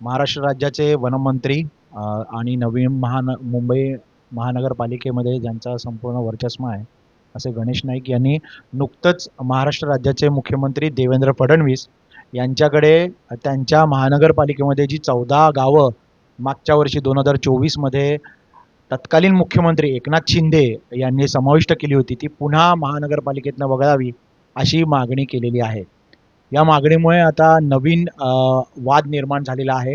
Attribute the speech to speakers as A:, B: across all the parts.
A: महाराष्ट्र राज्याचे वनमंत्री आणि नवी महान मुंबई महानगरपालिकेमध्ये ज्यांचा संपूर्ण वर्चस्व आहे असे गणेश नाईक यांनी नुकतंच महाराष्ट्र राज्याचे मुख्यमंत्री देवेंद्र फडणवीस यांच्याकडे त्यांच्या महानगरपालिकेमध्ये जी चौदा गावं मागच्या वर्षी दोन हजार चोवीसमध्ये तत्कालीन मुख्यमंत्री एकनाथ शिंदे यांनी समाविष्ट केली होती ती पुन्हा महानगरपालिकेतनं वगळावी अशी मागणी केलेली आहे. या मागणीमुळे आता नवीन वाद निर्माण झालेला आहे.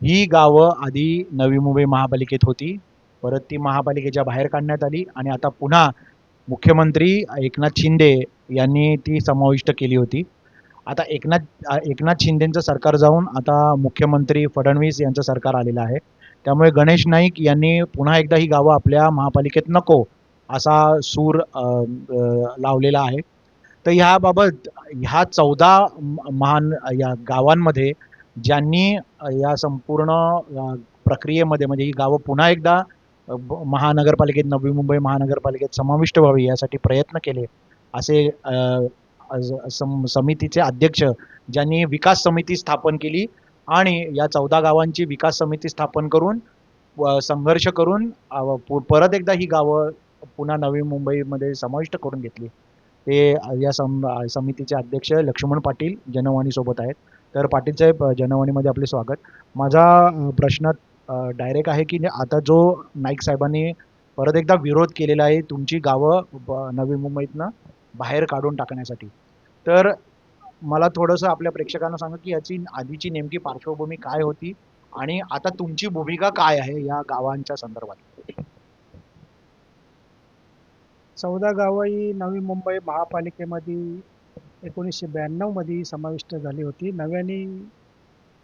A: ही गावं आधी नवी मुंबई महापालिकेत होती. परत ती महापालिकेच्या बाहेर काढण्यात आली आणि आता पुन्हा मुख्यमंत्री एकनाथ शिंदे यांनी ती समाविष्ट केली होती. आता एकनाथ एकनाथ शिंदेंचं सरकार जाऊन आता मुख्यमंत्री फडणवीस यांचं सरकार आलेलं आहे. त्यामुळे गणेश नाईक यांनी पुन्हा एकदा ही गावं आपल्या महापालिकेत नको असा सूर लावलेला आहे. तर ह्याबाबत ह्या चौदा महान या गावांमध्ये ज्यांनी या संपूर्ण प्रक्रियेमध्ये म्हणजे ही गावं पुन्हा एकदा महानगरपालिकेत नवी मुंबई महानगरपालिकेत समाविष्ट व्हावी यासाठी प्रयत्न केले असे सम- समितीचे अध्यक्ष ज्यांनी विकास समिती स्थापन केली आणि या चौदा गावांची विकास समिती स्थापन करून व संघर्ष करून पु- परत एकदा ही गावं पुन्हा नवी मुंबईमध्ये समाविष्ट करून घेतली. ते या सम समितीचे अध्यक्ष लक्ष्मण पाटील जनवाणीसोबत आहेत. तर पाटील साहेब जनवाणीमध्ये आपले स्वागत. माझा प्रश्न डायरेक्ट आहे की आता जो नाईक साहेबांनी परत एकदा विरोध केलेला आहे तुमची गावं नवी मुंबईतनं बाहेर काढून टाकण्यासाठी. तर मला थोडंसं आपल्या प्रेक्षकांना सांगा की याची आधीची नेमकी पार्श्वभूमी काय होती आणि आता तुमची भूमिका काय आहे या गावांच्या संदर्भात?
B: चौदा गावं ही नवी मुंबई महापालिकेमध्ये एकोणीसशे ब्याण्णवमध्ये समाविष्ट झाली होती. नव्याने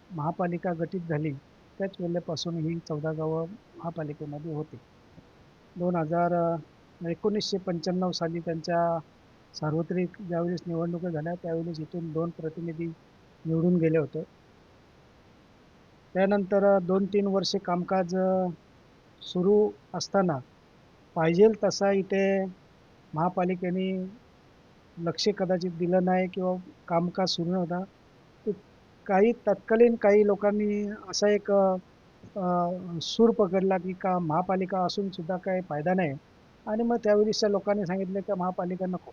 B: महापालिका गठीत झाली. त्याच वेळेपासून ही चौदा गावं महापालिकेमध्ये होती. दोन हजार एकोणीसशे पंच्याण्णव साली त्यांच्या सार्वत्रिक ज्यावेळेस निवडणुका झाल्या त्यावेळेस इथून दोन प्रतिनिधी निवडून गेले होते. त्यानंतर दोन तीन वर्षे कामकाज सुरू असताना पाहिजेल तसा इथे महापालिकेने लक्ष कदाचित दिलं नाही किंवा कामकाज सुरू नव्हता. काही तत्कालीन काही लोकांनी असा एक सूर पकडला की का महापालिका असून सुद्धा काही फायदा नाही. आणि मग त्यावेळीच्या लोकांनी सांगितलं की महापालिका नको.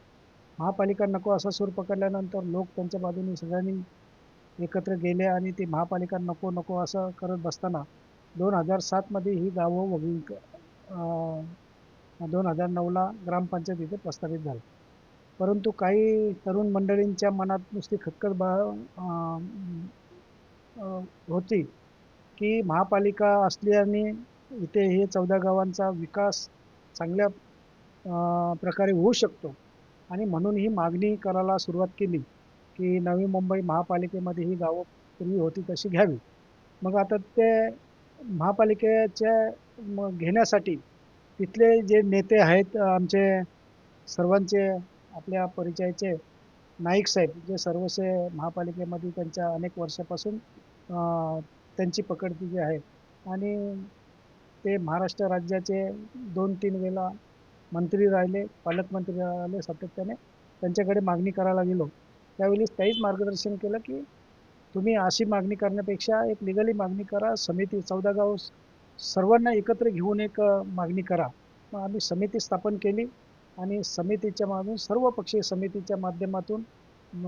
B: महापालिका नको असा सूर पकडल्यानंतर लोक त्यांच्या बाजूने सगळ्यांनी एकत्र गेले आणि ती महापालिका नको नको असं करत बसताना दोन हजार सातमध्ये ही गावं वगळी दोन हजार नऊला ग्रामपंचायत इथे प्रस्थापित झालं. परंतु काही तरुण मंडळींच्या मनात नुसती खतखत बा होती की महापालिका असल्याने इथे हे चौदा गावांचा विकास चांगल्या प्रकारे होऊ शकतो. आणि म्हणून ही मागणी करायला सुरुवात केली की नवी मुंबई महापालिकेमध्ये ही गावं पूर्वी होती तशी घ्यावी. मग आता ते महापालिकेच्या मग घेण्यासाठी तिथले जे नेते आहेत आमचे सर्वांचे आपल्या परिचयाचे नाईक साहेब जे सर्वसे महापालिकेमध्ये त्यांच्या अनेक वर्षापासून त्यांची पकड तिथे आहे. आणि ते महाराष्ट्र राज्याचे दोन तीन वेळा मंत्री राहिले पालकमंत्री राहिले सातत्याने. त्यांच्याकडे मागणी करायला गेलो. त्यावेळेस त्याहीच मार्गदर्शन केलं की तुम्ही अशी मागणी करण्यापेक्षा एक लिगली मागणी करा समिती चौदा गाव सर्वांना एकत्र घेऊन एक मागणी करा. मग आम्ही समिती स्थापन केली आणि समितीच्या मागून सर्व पक्षीय समितीच्या माध्यमातून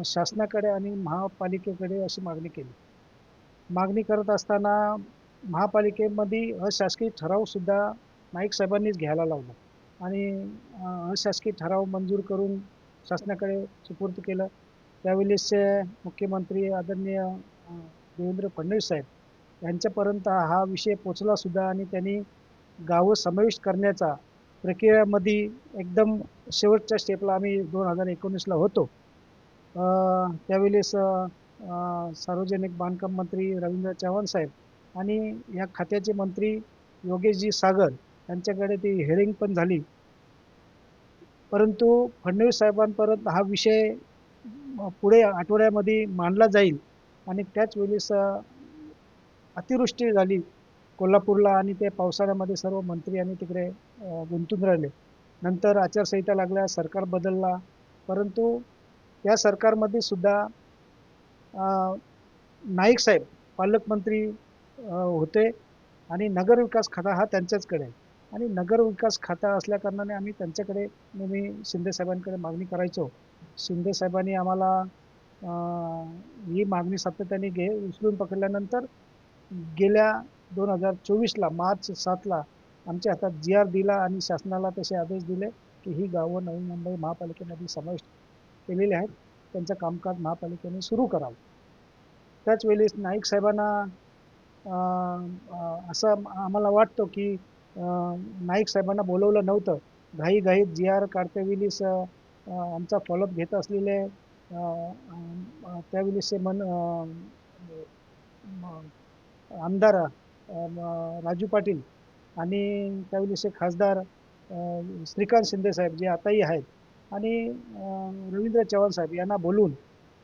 B: शासनाकडे आणि महापालिकेकडे अशी मागणी केली. मागणी करत असताना महापालिकेमध्ये अशासकीय ठरावसुद्धा नाईक साहेबांनीच घ्यायला लावला. आणि अशासकीय ठराव मंजूर करून शासनाकडे सुपूर्द केलं. त्यावेळेसचे मुख्यमंत्री आदरणीय देवेंद्र फडणवीस साहेब यांच्यापर्यंत हा विषय पोचला सुद्धा आणि त्यांनी गावं समाविष्ट करण्याचा प्रक्रियामध्ये एकदम शेवटच्या स्टेपला आम्ही दोन हजार एकोणीसला होतो. त्यावेळेस सार्वजनिक बांधकाम मंत्री रवींद्र चव्हाण साहेब आणि या खात्याचे मंत्री योगेशजी सागर यांच्याकडे ती हेरिंग पण झाली. परंतु फडणवीस साहेबांपर्यंत हा विषय पुढे आठवड्यामध्ये मांडला जाईल आणि त्याच वेळेस अतिवृष्टी झाली. कोल्हापूरला आणि ते पावसाळ्यामध्ये सर्व मंत्री आणि तिकडे गुंतून राहिले. नंतर आचारसंहिता लागल्या सरकार बदलला. परंतु त्या सरकारमध्ये सुद्धा नाईक साहेब पालकमंत्री होते आणि नगरविकास खाता हा त्यांच्याचकडे आहे. आणि नगरविकास खाता असल्याकारणाने आम्ही त्यांच्याकडे नेहमी शिंदेसाहेबांकडे मागणी करायचो. शिंदेसाहेबांनी आम्हाला ही मागणी सातत्याने घे उचलून पकडल्यानंतर गेल्या दोन हजार चोवीसला मार्च सातला आमच्या हातात जी आर दिला आणि शासनाला तसे आदेश दिले की ही गावं नवी मुंबई महापालिकेमध्ये समाविष्ट केलेली आहेत. त्यांचं कामकाज महापालिकेने सुरू करावं. त्याच वेळेस नाईक साहेबांना असं आम्हाला वाटतं की नाईक साहेबांना बोलवलं नव्हतं. घाईघाईत जी आर काढतेवेळीस आमचा फॉलोअप घेत असलेले त्यावेळेसचे मन आमदार राजू पाटील आणि त्यावेळेसचे खासदार श्रीकांत शिंदे साहेब जे आताही आहेत आणि रवींद्र चव्हाण साहेब यांना बोलून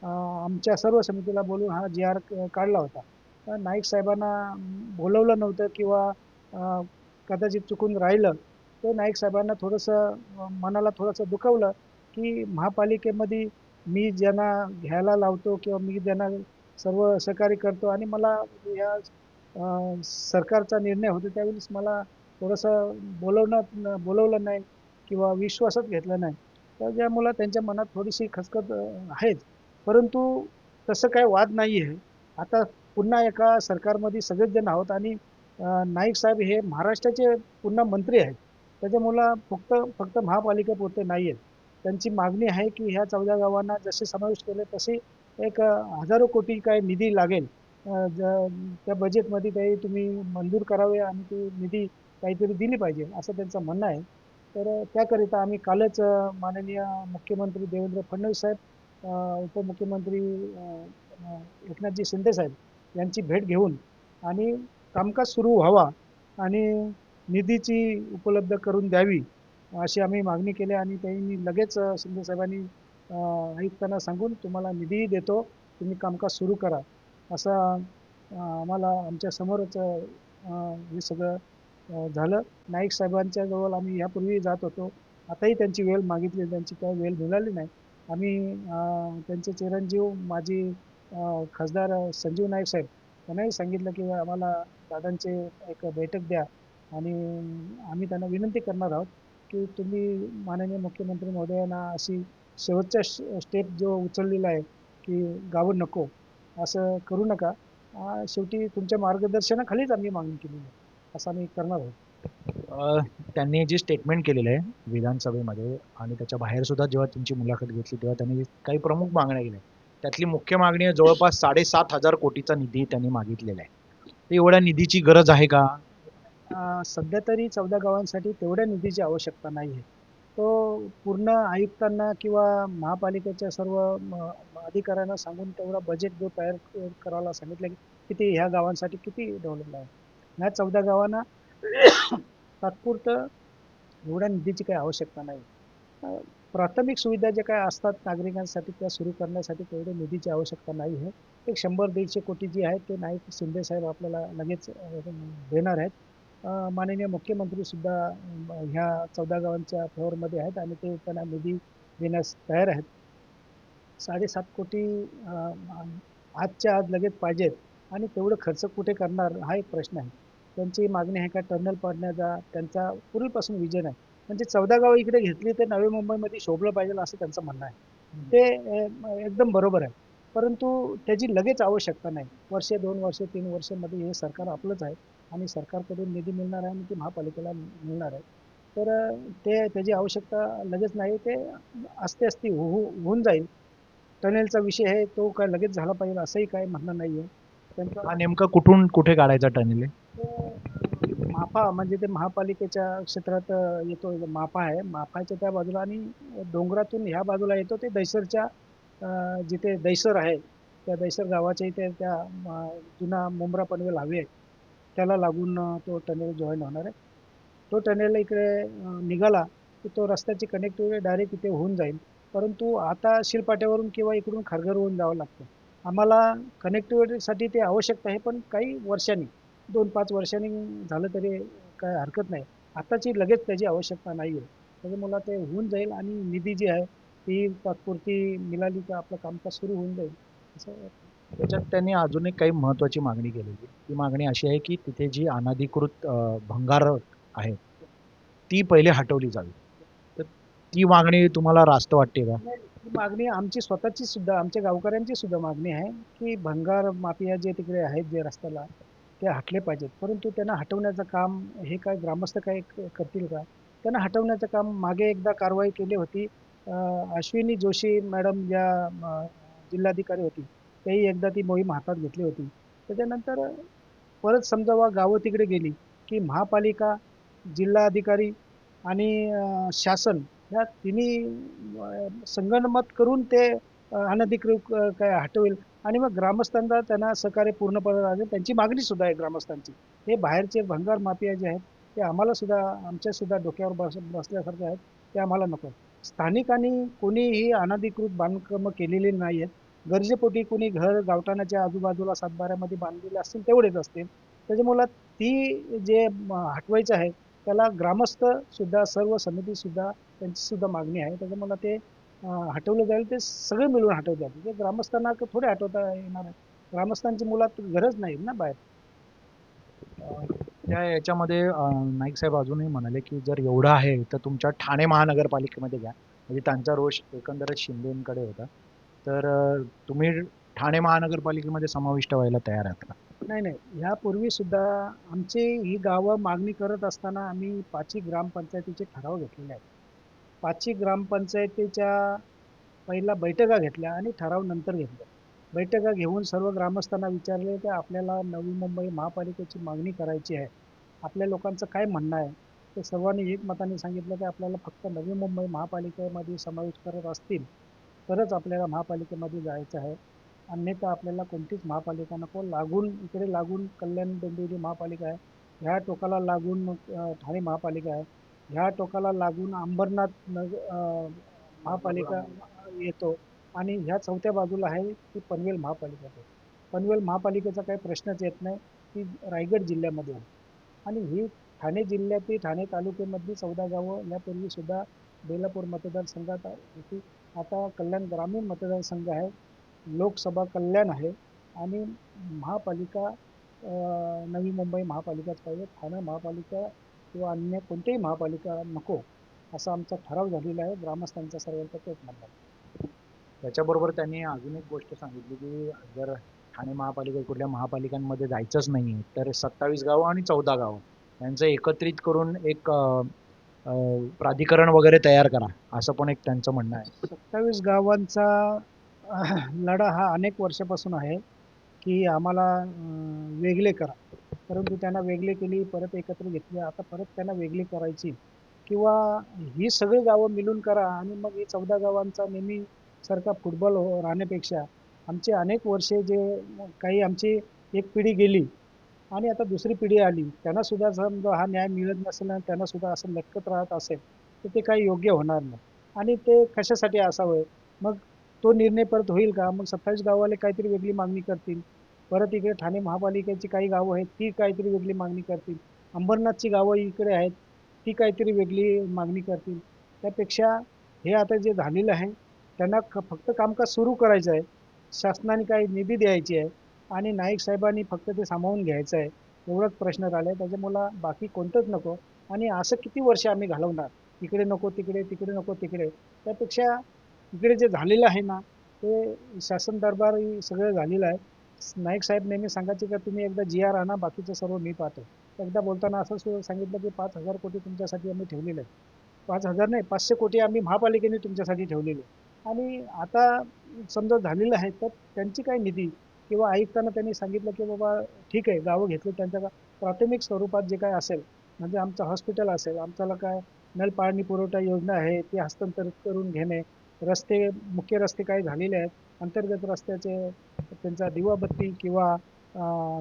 B: आमच्या सर्व समितीला बोलून हा जी आर काढला होता. तर नाईक साहेबांना बोलवलं नव्हतं किंवा कदाचित चुकून राहिलं तर नाईक साहेबांना थोडंसं मनाला थोडंसं दुखवलं की महापालिकेमध्ये मी ज्यांना घ्यायला लावतो किंवा मी ज्यांना सर्व सहकार्य करतो आणि मला म्हणजे या सरकारचा निर्णय होतो त्यावेळेस मला थोडंसं बोलवणं बोलवलं नाही किंवा विश्वासात घेतलं नाही. तर त्यामुळं त्यांच्या मनात थोडीशी खचखच आहेच परंतु तसं काय वाद नाही आहे आता पुन्हा एका सरकारमध्ये सगळेच जण आहोत आणि नाईक साहेब हे महाराष्ट्राचे पुन्हा मंत्री आहेत. त्याच्यामुळं फक्त फक्त महापालिकेपुरते नाही आहेत त्यांची मागणी आहे की ह्या चौदा गावांना जसे समावेश केले तसे एक हजारो कोटी काय निधी लागेल. ज त्या बजेटमध्ये काही तुम्ही मंजूर करावे आणि ती निधी काहीतरी दिली पाहिजे असं त्यांचं म्हणणं आहे. तर त्याकरिता आम्ही कालच माननीय मुख्यमंत्री देवेंद्र फडणवीस साहेब उपमुख्यमंत्री एकनाथजी शिंदे साहेब यांची भेट घेऊन आणि कामकाज सुरू व्हावा आणि निधीची उपलब्ध करून द्यावी अशी आम्ही मागणी केली आणि त्यांनी लगेच शिंदेसाहेबांनी शिंदे साहेबांनी आयुक्तांना सांगून तुम्हाला निधीही देतो तुम्ही कामकाज सुरू करा. असं आम्हाला आमच्या समोरच हे सगळं झालं. नाईक साहेबांच्या जवळ आम्ही यापूर्वी जात होतो. आताही त्यांची वेळ मागितली त्यांची काही वेळ मिळाली नाही. आम्ही त्यांचे चिरंजीव माजी खासदार संजीव नाईक साहेब त्यांनाही सांगितलं की आम्हाला दादांचे एक बैठक द्या. आणि आम्ही त्यांना विनंती करणार आहोत की तुम्ही माननीय मुख्यमंत्री महोदयांना अशी शेवटचा स्टेप जो उचललेला आहे की गावं नको असं करू नका. शेवटी तुमच्या मार्गदर्शनाखालीच आम्ही मागणी केलेली आहे असं आम्ही करणार आहोत.
A: त्यांनी जे स्टेटमेंट केलेलं आहे विधानसभेमध्ये आणि त्याच्या बाहेर सुद्धा जेव्हा त्यांची मुलाखत घेतली तेव्हा त्यांनी काही प्रमुख मागण्या केल्या. त्यातली मुख्य मागणी आहे जवळपास साडेसात हजार कोटीचा निधी त्यांनी मागितलेला आहे. तर एवढ्या निधीची गरज आहे का?
B: सध्या तरी चौदा गावांसाठी तेवढ्या निधीची आवश्यकता नाही आहे तो पूर्ण आयुक्तांना किंवा महापालिकेच्या सर्व म, अधिकाऱ्यांना सांगून तेवढा बजेट जो तयार करायला सांगितलं की किती ह्या गावांसाठी किती डेव्हलपमेंट आहे. ह्या चौदा गावांना तात्पुरतं एवढ्या निधीची काही आवश्यकता नाही. प्राथमिक सुविधा ज्या काय असतात नागरिकांसाठी त्या सुरू करण्यासाठी तेवढे निधीची आवश्यकता नाही आहे. एक शंभर दीडशे कोटी जी आहेत ते नाईक शिंदे साहेब आपल्याला लगेच देणार आहेत. माननीय मुख्यमंत्रीसुद्धा ह्या चौदा गावांच्या फेवरमध्ये आहेत आणि ते त्यांना निधी देण्यास तयार आहेत. साडेसात कोटी आजच्या आज लगेच पाहिजेत आणि तेवढं खर्च कुठे करणार हा एक प्रश्न आहे. त्यांची मागणी आहे का टर्नल पाडण्याचा? त्यांचा पूर्वीपासून विजन आहे. म्हणजे चौदा गावं इकडे घेतली तर नवी मुंबईमध्ये शोभलं पाहिजे असं त्यांचं म्हणणं आहे. ते एकदम बरोबर आहे. परंतु त्याची लगेच आवश्यकता नाही. वर्षे दोन वर्षे तीन वर्षामध्ये हे सरकार आपलंच आहे. आणि सरकारकडून निधी मिळणार आहे आणि ती महापालिकेला मिळणार आहे. तर ते त्याची आवश्यकता लगेच नाही ते असते असते हो हो- होऊन जाईल. टनेलचा विषय आहे तो काय लगेच झाला पाहिजे असंही काही म्हणणं नाही आहे त्यांचं
A: हा नेमका कुठून कुठे काढायचा टनेल आहे?
B: मापा म्हणजे ते महापालिकेच्या क्षेत्रात येतो मापा आहे. मापाच्या त्या बाजूला आणि डोंगरातून ह्या बाजूला येतो ते दैसरच्या जिथे दैसर आहे त्या दैसर गावाच्या इथे त्या जुना मुंब्रा पनवेल हवे आहे. त्याला लागून तो टनेल जॉईन होणार आहे. तो टनेल इकडे निघाला की तो रस्त्याची कनेक्टिव्हिटी डायरेक्ट इथे होऊन जाईल. परंतु आता शिलपाट्यावरून किंवा इकडून खारघरवरून जावं लागतं. आम्हाला कनेक्टिव्हिटीसाठी ते आवश्यकता आहे पण काही वर्षांनी दोन पाच वर्षांनी झालं तरी काय हरकत नाही. आताची लगेच त्याची आवश्यकता नाही आहे त्याच्यामुळं ते होऊन जाईल आणि निधी जी आहे ती तात्पुरती मिळाली का आपलं कामकाज सुरू होऊन जाईल असं
A: त्याच्यात त्यांनी अजून एक काही महत्त्वाची मागणी केलेली. ती मागणी अशी आहे की तिथे जी अनाधिकृत भंगार आहेत ती पहिले हटवली जावी. तर ती मागणी तुम्हाला रास्त वाटते का?
B: ही मागणी आमची स्वतःची सुद्धा आमच्या गावकऱ्यांची सुद्धा मागणी आहे की भंगार माफिया जे तिकडे आहेत जे रस्त्याला ते हटले पाहिजेत. परंतु त्यांना हटवण्याचं काम हे काय ग्रामस्थ काय करतील का? त्यांना हटवण्याचं काम मागे एकदा कारवाई केली होती. अश्विनी जोशी मॅडम ज्या जिल्हाधिकारी होती तेही एकदा ती मोहीम हातात घेतली होती. त्याच्यानंतर परत समजावा गावं तिकडे गेली की महापालिका जिल्हाधिकारी आणि शासन ह्या तिन्ही संगणमत करून ते अनधिकृत काय हटवेल. आणि मग ग्रामस्थांना त्यांना सहकार्य पूर्णपणे राहतील त्यांची मागणी सुद्धा आहे ग्रामस्थांची. हे बाहेरचे भंगार माफिया जे आहेत ते आम्हाला सुद्धा आमच्या सुद्धा डोक्यावर बस बसल्यासारखे आहेत ते आम्हाला नको. स्थानिकांनी कोणीही अनधिकृत बांधकामं केलेली नाही आहेत गरजेपोटी कुणी घर गावठाणाच्या आजूबाजूला सातबाऱ्यामध्ये बांधलेले असतील तेवढेच असतील. त्याच्यामुळे ती जे हटवायचं आहे त्याला ग्रामस्थ सुद्धा सर्व समिती सुद्धा त्यांची सुद्धा मागणी आहे. त्याच्यामुळे ते हटवलं जाईल ते सगळे मिळून हटवतात ते ग्रामस्थांना थोडे हटवता येणार आहे ग्रामस्थांची मुलात गरज नाही ना बाहेर.
A: त्या याच्यामध्ये नाईक साहेब अजूनही म्हणाले की जर एवढं आहे तर तुमच्या ठाणे महानगरपालिकेमध्ये घ्या. म्हणजे त्यांचा रोष एकंदरच शिंदेकडे होता. तर तुम्ही ठाणे महानगरपालिकेमध्ये समाविष्ट व्हायला तयार आहात का?
B: नाही नाही. ह्यापूर्वी सुद्धा आमची ही गावं मागणी करत असताना आम्ही पाचही ग्रामपंचायतीचे ठराव घेतलेले आहेत. पाचही ग्रामपंचायतीच्या पहिला बैठका घेतल्या आणि ठराव नंतर घेतल्या. बैठका घेऊन सर्व ग्रामस्थांना विचारले की आपल्याला नवी मुंबई महापालिकेची मागणी करायची आहे. आपल्या लोकांचं काय म्हणणं आहे? ते सर्वांनी एकमताने सांगितलं की आपल्याला फक्त नवी मुंबई महापालिकेमध्ये समावेश करत असतील. तरच आपल्याला महापालिकेमध्ये जायचं आहे. अन्यथा आपल्याला कोणतीच महापालिका नको. लागून इकडे लागून कल्याण डोंबिवली महापालिका आहे ह्या टोकाला लागून ठाणे महापालिका आहे. ह्या टोकाला लागून अंबरनाथ नग महापालिका येतो. आणि ह्या चौथ्या बाजूला आहे ती पनवेल महापालिका. आहे पनवेल महापालिकेचा काही प्रश्नच येत नाही. ती रायगड जिल्ह्यामध्ये आहे. आणि ही ठाणे जिल्ह्यातील ठाणे तालुक्यामधली चौदा गावं यापूर्वी सुद्धा बेलापूर मतदारसंघात होती. आता कल्याण ग्रामीण मतदारसंघ आहे लोकसभा कल्याण आहे आणि महापालिका नवी मुंबई महापालिकाच पाहिजे ठाणे महापालिका किंवा अन्य कोणत्याही महापालिका नको असा आमचा ठराव झालेला आहे. ग्रामस्थांचा सर्वांचा तोच म्हणतात
A: त्याच्याबरोबर त्यांनी अजून एक गोष्ट सांगितली की जर ठाणे महापालिका कुठल्या महापालिकांमध्ये जायचंच नाही तर सत्तावीस गावं आणि चौदा गावं यांचं एकत्रित करून एक प्राधिकरण वगैरे तयार करा असं पण एक त्यांचं म्हणणं आहे.
B: सत्तावीस गावांचा लढा हा अनेक वर्षापासून आहे की आम्हाला वेगळे करा. परंतु त्यांना वेगळे केली परत एकत्र घेतली आता परत त्यांना वेगळी करायची. किंवा ही सगळी गावं मिळून करा आणि मग ही चौदा गावांचा नेहमी सारखा फुटबॉल हो राहण्यापेक्षा आमचे अनेक वर्षे जे काही आमची एक पिढी गेली आणि आता दुसरी पिढी आली त्यांना सुद्धा समजा हा न्याय मिळत नसेल आणि त्यांना सुद्धा असं लटकत राहत असेल तर ते काही योग्य होणार नाही. आणि ते कशासाठी असावं? मग तो निर्णय परत होईल का? मग सत्तावीस गावाले काहीतरी वेगळी मागणी करतील. परत इकडे ठाणे महापालिकेची काही गावं आहेत ती काहीतरी वेगळी मागणी करतील. अंबरनाथची गावं इकडे आहेत ती काहीतरी वेगळी मागणी करतील. त्यापेक्षा हे आता जे झालेलं आहे त्यांना क फक्त कामकाज सुरू करायचं आहे. शासनाने काही निधी द्यायची आहे. आणि नाईक साहेबांनी फक्त ते सामावून घ्यायचं आहे एवढाच प्रश्न राहिला आहे त्याच्यामुळं बाकी कोणतंच नको. आणि असं किती वर्ष आम्ही घालवणार? इकडे नको तिकडे तिकडे नको तिकडे. त्यापेक्षा इकडे जे झालेलं आहे ना ते शासन दरबार सगळं झालेलं आहे. नाईक साहेब नेहमी सांगायचे का तुम्ही एकदा जी आर आणा बाकीचं सर्व मी पाहतो. एकदा बोलताना असं सांगितलं की पाच हजार कोटी तुमच्यासाठी आम्ही ठेवलेले आहे पाच हजार नाही पाचशे कोटी आम्ही महापालिकेने तुमच्यासाठी ठेवलेले आहे. आणि आता समजा झालेलं आहे तर त्यांची काय निधी? किंवा आयुक्तांना त्यांनी सांगितलं की बाबा ठीक आहे गावं घेतली त्यांच्या प्राथमिक स्वरूपात जे काय असेल म्हणजे आमचं हॉस्पिटल असेल आमच्याला काय नल पाणी पुरवठा योजना आहे ती हस्तांतरित करून घेणे रस्ते मुख्य रस्ते काय झालेले आहेत अंतर्गत रस्त्याचे त्यांचा दिवाबत्ती किंवा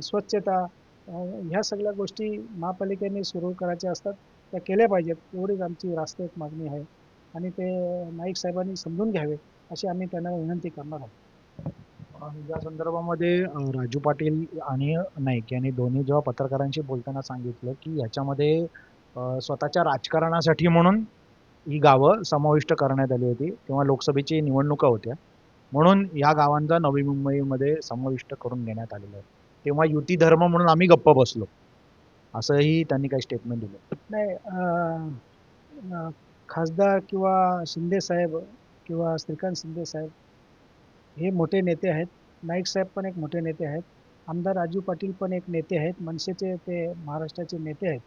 B: स्वच्छता ह्या सगळ्या गोष्टी महापालिकेने सुरू करायच्या असतात त्या केल्या पाहिजेत एवढीच आमची राष्ट्रीय मागणी आहे. आणि ते नाईक साहेबांनी समजून घ्यावे अशी आम्ही त्यांना विनंती करणार आहोत.
A: या संदर्भामध्ये राजू पाटील आणि नाईक यांनी दोन्ही जेव्हा पत्रकारांशी बोलताना सांगितलं की याच्यामध्ये स्वतःच्या राजकारणासाठी म्हणून ही गावं समाविष्ट करण्यात आली होती किंवा लोकसभेची निवडणुका होत्या. म्हणून या गावांचा नवी मुंबईमध्ये समाविष्ट करून घेण्यात आलेलं आहे. तेव्हा युती धर्म म्हणून आम्ही गप्प बसलो. असंही त्यांनी काही स्टेटमेंट दिलं.
B: नाही खासदार किंवा शिंदे साहेब किंवा श्रीकांत शिंदे साहेब हे मोठे नेते आहेत. नाईक साहेब पण एक मोठे नेते आहेत. आमदार राजू पाटील पण एक नेते आहेत. मनसेचे ते महाराष्ट्राचे नेते आहेत.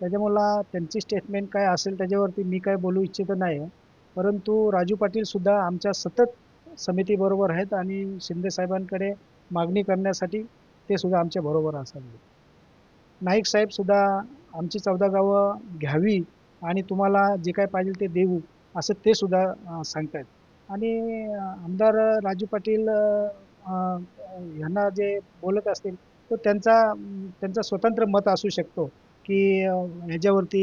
B: त्याच्यामुळे त्यांची स्टेटमेंट काय असेल त्याच्यावरती मी काय बोलू इच्छित नाही. परंतु राजू पाटीलसुद्धा आमच्या सतत समितीबरोबर आहेत आणि शिंदेसाहेबांकडे मागणी करण्यासाठी ते सुद्धा आमच्या बरोबर असावे. नाईक साहेबसुद्धा आमची चौदा गावं घ्यावी आणि तुम्हाला जे काय पाहिजे ते देऊ असं ते सुद्धा सांगतायत. आणि आमदार राजू पाटील यांना ह्यांना जे बोलत असतील तो त्यांचा त्यांचा स्वतंत्र मत असू शकतो की ह्याच्यावरती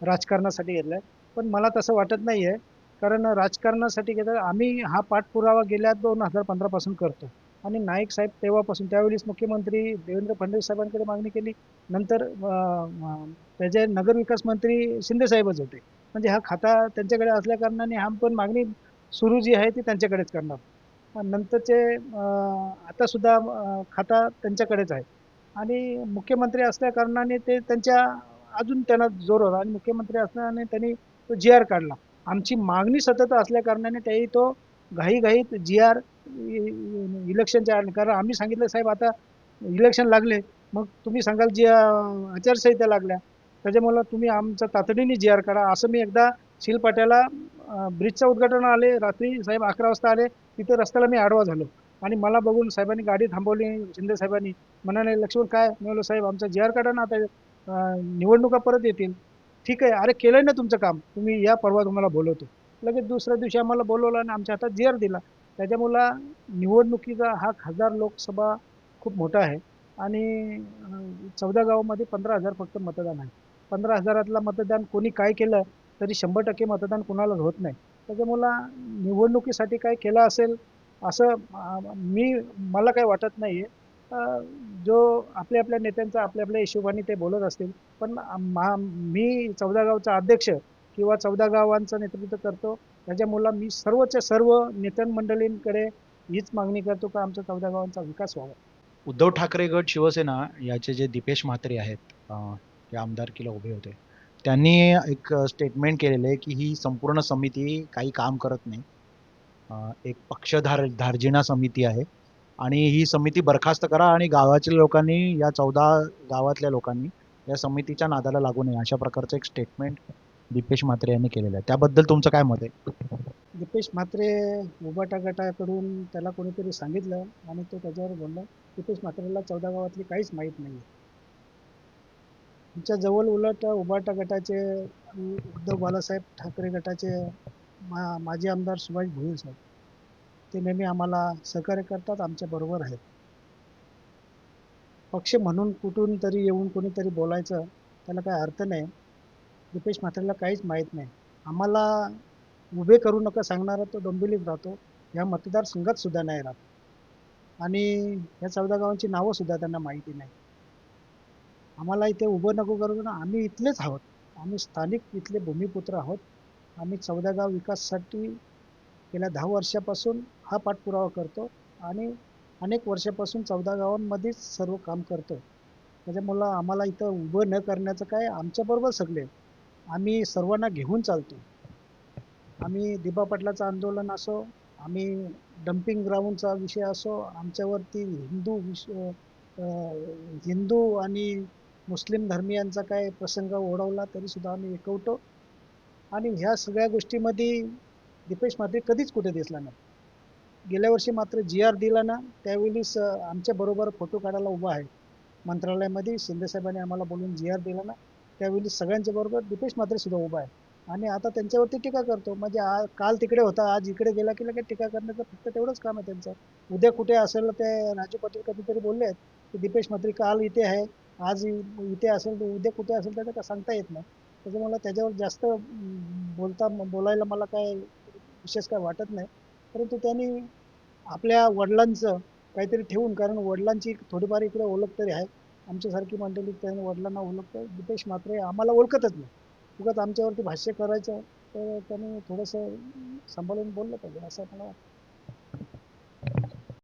B: राजकारणासाठी घेतलं आहे पण मला तसं वाटत नाही आहे कारण राजकारणासाठी घेतलं आम्ही हा पाठपुरावा गेल्या दोन हजार पंधरापासून करतो. आणि नाईक साहेब तेव्हापासून त्यावेळेस मुख्यमंत्री देवेंद्र फडणवीस साहेबांकडे मागणी केली. नंतर त्याचे नगरविकास मंत्री शिंदे साहेबच होते. म्हणजे हा खाता त्यांच्याकडे असल्या कारणाने हा पण मागणी सुरू जी आहे ती त्यांच्याकडेच करणार. नंतरचे आतासुद्धा खाता त्यांच्याकडेच आहे. आणि मुख्यमंत्री असल्या कारणाने ते त्यांच्या अजून त्यांना जोर होता. आणि मुख्यमंत्री असल्याने त्यांनी तो जी आर काढला. आमची मागणी सतत असल्या कारणाने त्याही तो घाईघाईत जी आर इलेक्शनच्या कारण आम्ही सांगितलं साहेब आता इलेक्शन लागले. मग तुम्ही सांगाल जी आचारसंहिता लागल्या. त्याच्यामुळं तुम्ही आमचं तातडीने जी आर काढा. असं मी एकदा शिलपाट्याला ब्रिजचं उद्घाटन आले रात्री साहेब अकरा वाजता आले तिथे रस्त्याला मी आडवा झालो. आणि मला बघून साहेबांनी गाडी थांबवली शिंदे साहेबांनी. म्हणाले लक्ष्मण काय? म्हणलं साहेब आमचा जे आर काढा ना आता निवडणुका परत येतील. ठीक आहे अरे केलं ना तुमचं काम तुम्ही या परवा तुम्हाला बोलवतो. लगेच दुसऱ्या दिवशी आम्हाला बोलवलं आणि आमच्या हातात जे आर दिला. त्याच्यामुळं निवडणुकीचा हा खासदार लोकसभा खूप मोठा आहे. आणि चौदा गावामध्ये पंधरा हजार फक्त मतदान आहे. पंधरा हजारातला मतदान कोणी काय केलं तरी शंभर टक्के मतदान कुणालाच होत नाही. त्याच्यामुळं निवडणुकीसाठी काय केलं असेल असं मी मला काय वाटत नाही आहे जो आपल्या आपल्या नेत्यांचा आपल्या आपल्या हिशोबाने ते बोलत असतील. पण मा मी चौदा गावचा अध्यक्ष किंवा चौदा गावांचं नेतृत्व करतो. त्याच्यामुळं मी सर्वच्या सर्व नेत्यांमंडळींकडे हीच मागणी करतो का आमच्या चौदा गावांचा विकास व्हावा.
A: उद्धव ठाकरे गट शिवसेना याचे जे दीपेश म्हात्रे आहेत अं, आमदारकीला उभे होते. त्यांनी एक स्टेटमेंट केलेलं आहे की ही संपूर्ण समिती काही काम करत नाही. एक पक्षधार धार्जिणा समिती आहे. आणि ही समिती बरखास्त करा आणि गावातल्या लोकांनी या चौदा गावातल्या लोकांनी या समितीच्या नादाला लागू नये अशा प्रकारचं एक स्टेटमेंट दीपेश म्हात्रे यांनी केलेलं आहे. त्याबद्दल तुमचं काय मत आहे?
B: दीपेश म्हात्रे उबाटा गटाकडून त्याला कोणीतरी सांगितलं आणि तो त्याच्यावर बोलला दीपेश म्हात्रेला चौदा गावातली काहीच माहीत नाही आमच्या जवळ उलट उबाटा गटाचे उद्धव बालासाहेब ठाकरे गटाचे मा माजी आमदार सुभाष भोईर साहेब. ते नेहमी आम्हाला सहकार्य करतात आमच्या बरोबर आहेत. पक्ष म्हणून कुठून तरी येऊन कोणीतरी बोलायचं त्याला काही अर्थ नाही. दीपेश म्हात्रेला काहीच माहीत नाही. आम्हाला उभे करू नका सांगणारा तो डोंबिवलीत राहतो. ह्या मतदारसंघात सुद्धा नाही राहत. आणि ह्या चौदा गावांची नावंसुद्धा त्यांना माहिती नाही. आम्हाला इथे उभं नको करू ना आम्ही इथलेच आहोत. आम्ही स्थानिक इथले भूमिपुत्र आहोत. आम्ही चौदा गाव विकाससाठी गेल्या दहा वर्षापासून हा पाठपुरावा करतो आणि अनेक वर्षापासून चौदा गावांमध्येच सर्व काम करतो. त्याच्यामुळं आम्हाला इथं उभं न करण्याचं काय आमच्याबरोबर सगळे आम्ही सर्वांना घेऊन चालतो. आम्ही दिबा पाटलाचं आंदोलन असो आम्ही डम्पिंग ग्राउंडचा विषय असो आमच्यावरती हिंदू विष हिंदू आणि मुस्लिम धर्मियांचा काय प्रसंग ओढवला तरीसुद्धा आम्ही एकवतो आणि ह्या सगळ्या गोष्टीमध्ये दीपेश म्हात्रे कधीच कुठे दिसला नाही. गेल्या वर्षी मात्र जी आर दिला ना त्यावेळीस अं, आमच्याबरोबर फोटो काढायला उभा आहे. मंत्रालयामध्ये शिंदेसाहेबांनी आम्हाला बोलून जी आर दिला ना त्यावेळी सगळ्यांच्या बरोबर दीपेश सुद्धा उभा आहे. आणि आता त्यांच्यावरती टीका करतो. म्हणजे आ काल तिकडे होता आज इकडे गेला की लगेच टीका करण्याचं फक्त तेवढंच काम आहे त्यांचं. उद्या कुठे असेल ते राजू पाटील कधीतरी बोलले आहेत की दीपेश म्हात्रे काल इथे आहे आज इथे असेल तर उद्या कुठे असेल त्याचं काय सांगता येत नाही. त्याच्यामुळे त्याच्यावर जास्त बोलता बोलायला मला काय विशेष काय वाटत नाही. परंतु त्यांनी आपल्या वडिलांचं काहीतरी ठेवून कारण वडिलांची थोडीफार इकडे ओळख तरी आहे. आमच्यासारखी मंडळी त्यांनी वडिलांना ओळखतं दीपेश म्हात्रे आम्हाला ओळखतच नाही. उगाच आमच्यावरती भाष्य करायचं तर त्यांनी थोडंसं सांभाळून बोललं पाहिजे असं मला वाटतं.